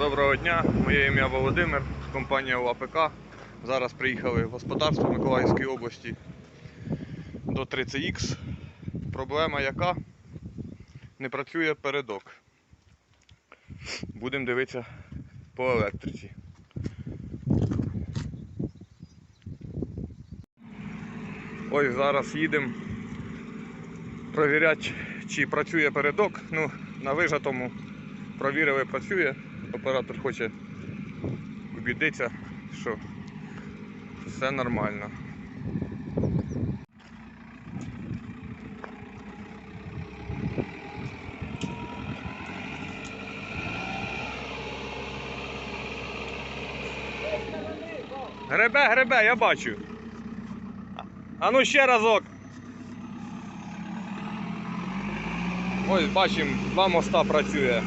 Доброго дня, моє ім'я Володимир, компанія УАПК. Зараз приїхали в господарство Миколаївської області до 30Х. Проблема яка? Не працює передок. Будемо дивитися по електриці. Ось зараз їдемо провіряти, чи працює передок. Ну, на вижатому провірили, працює. Оператор хоче убідитися, що все нормально. Гребе, гребе, я бачу. А- ну ще разок. Ось бачимо, два моста працює.